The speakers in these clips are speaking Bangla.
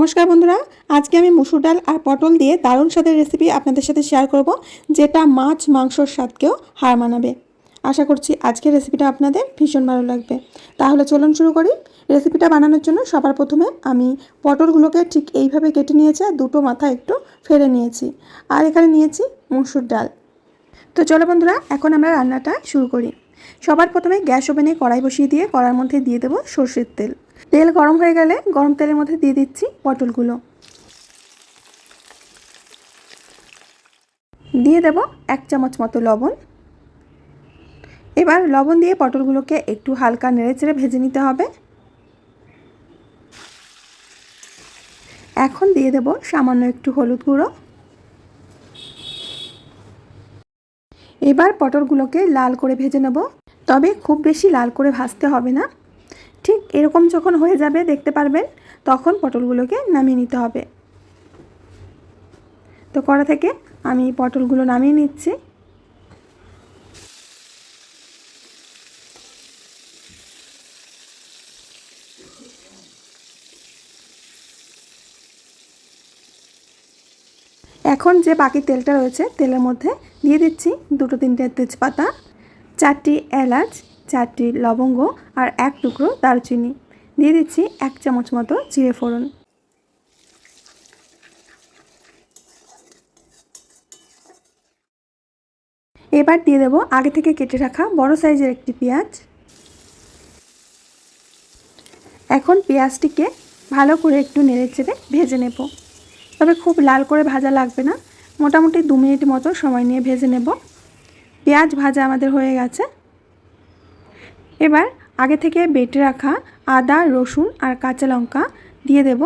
নমস্কার বন্ধুরা, আজকে আমি মুসুর ডাল আর পটল দিয়ে দারুণ স্বাদের রেসিপি আপনাদের সাথে শেয়ার করব, যেটা মাছ মাংসর স্বাদকেও হার মানাবে। আশা করছি আজকের রেসিপিটা আপনাদের ভীষণ ভালো লাগবে। তাহলে চলুন শুরু করি। রেসিপিটা বানানোর জন্য সবার প্রথমে আমি পটলগুলোকে ঠিক এইভাবে কেটে নিয়েছি আর দুটো মাথা একটু ফেলে নিয়েছি। আর এখানে নিয়েছি মুসুর ডাল। তো চলো বন্ধুরা, এখন আমরা রান্নাটা শুরু করি। সবার প্রথমে গ্যাস ওভেনে কড়াই বসিয়ে দিয়ে কড়ার মধ্যে দিয়ে দেবো সর্ষের তেল। তেল গরম হয়ে গেলে গরম তেলের মধ্যে দিয়ে দিচ্ছি পটলগুলো। দিয়ে দেব এক চামচ মতো লবণ। এবার লবণ দিয়ে পটলগুলোকে একটু হালকা নেড়েচেড়ে ভেজে নিতে হবে। এখন দিয়ে দেব সামান্য একটু হলুদ গুঁড়ো। এবার পটলগুলোকে লাল করে ভেজে নেব। তবে খুব বেশি লাল করে ভাজতে হবে না। ঠিক এরকম যখন হয়ে যাবে, দেখতে পারবেন, তখন পটলগুলোকে নামিয়ে নিতে হবে। তো কড়া থেকে আমি পটলগুলো নামিয়ে নিচ্ছি। এখন যে বাকি তেলটা রয়েছে, তেলের মধ্যে দিয়ে দিচ্ছি দুটো তিনটে তেজপাতা, চারটি এলাচ চারটি লবঙ্গ আর এক টুকরো দারচিনি। দিয়ে দিচ্ছি এক চামচ মতো জিরে ফোড়ন। এবার দিয়ে দেবো আগে থেকে কেটে রাখা বড় সাইজের একটি পেঁয়াজ। এখন পেঁয়াজটিকে ভালো করে একটু নেড়ে চেড়ে ভেজে নেব। তবে খুব লাল করে ভাজা লাগবে না। মোটামুটি দু মিনিট মতো সময় নিয়ে ভেজে নেব। পেঁয়াজ ভাজা আমাদের হয়ে গেছে। এবার আগে থেকে বেটে রাখা আদা, রসুন আর কাঁচা লঙ্কা দিয়ে দেব।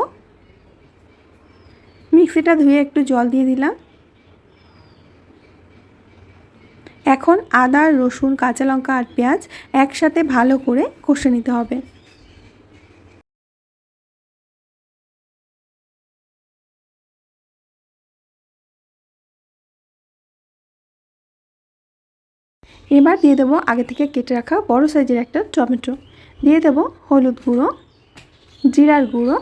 মিক্সিটা ধুয়ে একটু জল দিয়ে দিলাম। এখন আদা, রসুন, কাঁচা লঙ্কা আর পেঁয়াজ একসাথে ভালো করে কষে নিতে হবে। এবার দিয়ে দেবো আগে থেকে কেটে রাখা বড় সাইজের একটা টমেটো। দিয়ে দেবো হলুদ গুঁড়ো, জিরার গুঁড়ো,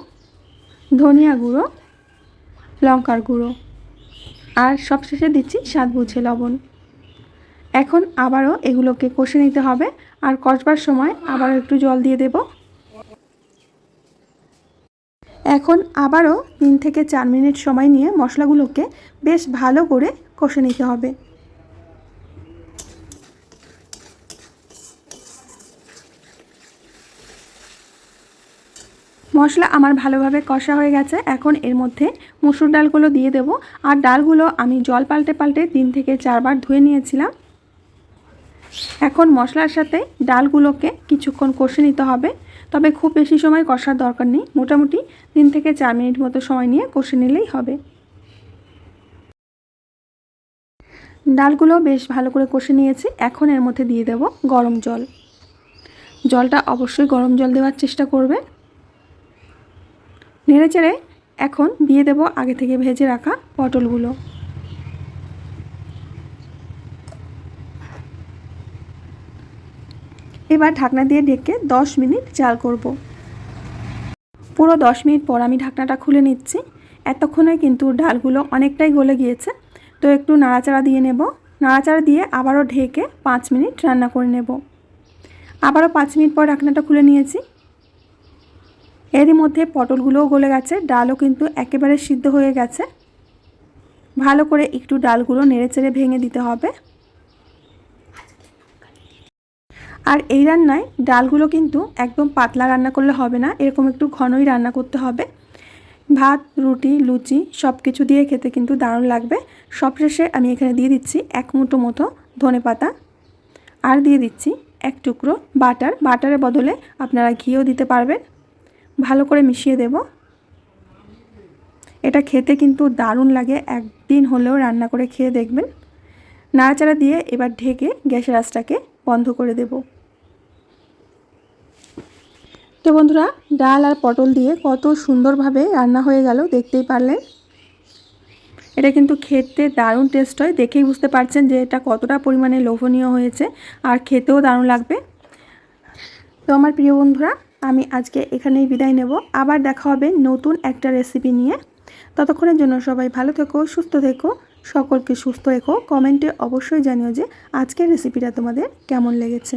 ধনিয়া গুঁড়ো, লঙ্কার গুঁড়ো। আর সবশেষে দিচ্ছি স্বাদ বুঝে লবণ। এখন আবারও এগুলোকে কষে নিতে হবে আর কষবার সময় আবারও একটু জল দিয়ে দেব। এখন আবারও তিন থেকে চার মিনিট সময় নিয়ে মশলাগুলোকে বেশ ভালো করে কষে নিতে হবে। মশলা আমার ভালোভাবে কষা হয়ে গেছে। এখন এর মধ্যে মুসুর ডালগুলো দিয়ে দেব। আর ডালগুলো আমি জল পাল্টে পাল্টে তিন থেকে চারবার ধুয়ে নিয়েছিলাম। এখন মশলার সাথে ডালগুলোকে কিছুক্ষণ কষে নিতে হবে। তবে খুব বেশি সময় কষার দরকার নেই। মোটামুটি তিন থেকে চার মিনিট মতো সময় নিয়ে কষে নিলেই হবে। ডালগুলো বেশ ভালো করে কষে নিয়েছি। এখন এর মধ্যে দিয়ে দেব গরম জল। জলটা অবশ্যই গরম জল দেওয়ার চেষ্টা করবে। নেড়ে চেড়ে এখন দিয়ে দেব আগে থেকে ভেজে রাখা পটলগুলো। এবার ঢাকনা দিয়ে ঢেকে দশ মিনিট চাল করব। পুরো দশ মিনিট পর আমি ঢাকনাটা খুলে নিচ্ছি। এতক্ষণে কিন্তু ডালগুলো অনেকটাই গলে গিয়েছে। তো একটু নাড়াচাড়া দিয়ে নেব। নাড়াচাড়া দিয়ে আবারও ঢেকে পাঁচ মিনিট রান্না করে নেব। আবারও পাঁচ মিনিট পর ঢাকনাটা খুলে নিয়েছি। এরই মধ্যে পটলগুলোও গলে গেছে, ডালও কিন্তু একেবারে সিদ্ধ হয়ে গেছে। ভালো করে একটু ডালগুলো নেড়ে চেড়ে ভেঙে দিতে হবে। আর এই রান্নায় ডালগুলো কিন্তু একদম পাতলা রান্না করলে হবে না, এরকম একটু ঘনই রান্না করতে হবে। ভাত, রুটি, লুচি সব কিছু দিয়ে খেতে কিন্তু দারুণ লাগবে। সবশেষে আমি এখানে দিয়ে দিচ্ছি এক মুঠো মতো ধনে পাতা। আর দিয়ে দিচ্ছি এক টুকরো বাটার। বাটারের বদলে আপনারা ঘিও দিতে পারবেন। ভালো করে মিশিয়ে দেব। এটা খেতে কিন্তু দারুণ লাগে। একদিন হলেও রান্না করে খেয়ে দেখবেন। নাড়াচাড়া দিয়ে এবার ঢেকে গ্যাসের আঁচটাকে বন্ধ করে দেব। তো বন্ধুরা, ডাল আর পটল দিয়ে কত সুন্দরভাবে রান্না হয়ে গেল, দেখতেই পারলেন। এটা কিন্তু খেতে দারুণ টেস্ট হয়। দেখেই বুঝতে পারছেন যে এটা কতটা পরিমাণে লোভনীয় হয়েছে। আর খেতেও দারুণ লাগবে। তো আমার প্রিয় বন্ধুরা আমি আজকে এখানেই বিদায় নেব। আবার দেখা হবে নতুন একটা রেসিপি নিয়ে। ততক্ষণের জন্য সবাই ভালো থেকো, সুস্থ থেকো, সকলকে সুস্থ রেখো। কমেন্টে অবশ্যই জানিও যে আজকের রেসিপিটা তোমাদের কেমন লেগেছে।